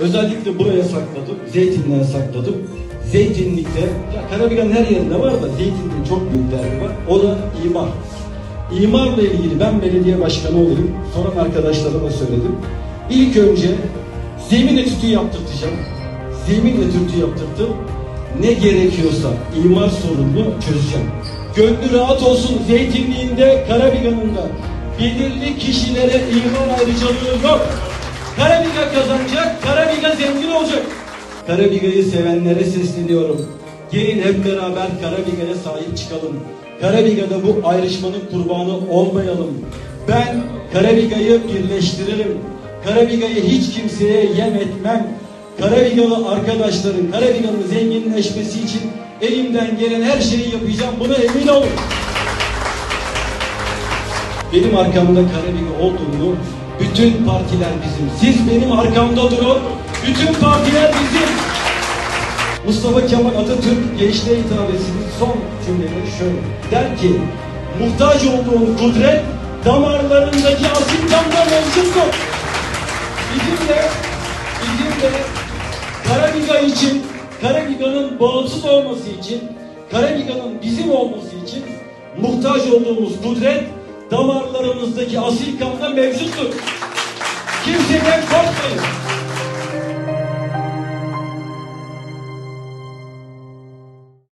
Özellikle buraya sakladım. Zeytinliğe sakladım. Zeytinlikte, ya Karabiga'nın her yerinde var da Zeytinlik'in çok büyük derdi var. O da imar. İmarla ilgili ben belediye başkanı olayım. Soran arkadaşlara da söyledim. İlk önce zemin etüdü yaptırtacağım. Zemin etüdü yaptırttım. Ne gerekiyorsa imar sorununu çözeceğim. Gönlü rahat olsun Zeytinliğinde, Karabiga'nın da belirli kişilere imar ayrıcalığı yok. Karabiga kazanacak. Karabiga'yı sevenlere sesleniyorum. Gelin hep beraber Karabiga'ya sahip çıkalım. Karabiga'da bu ayrışmanın kurbanı olmayalım. Ben Karabiga'yı birleştiririm. Karabiga'yı hiç kimseye yem etmem. Karabigalı arkadaşların Karabiga'nın zenginleşmesi için elimden gelen her şeyi yapacağım. Buna emin olun. Benim arkamda Karabiga olduğunu bütün partiler bizim. Siz benim arkamda durun. Bütün partiler bizim. Mustafa Kemal Atatürk gençliğe hitabesinin son cümleleri şöyle. Der ki, muhtaç olduğun kudret damarlarındaki asil kanla mevcuttur. Bizim de, bizim de Karabiga için, Karabiga'nın bağımsız olması için, Karabiga'nın bizim olması için muhtaç olduğumuz kudret damarlarımızdaki asil kanla mevcuttur. Kimseden korkmayın.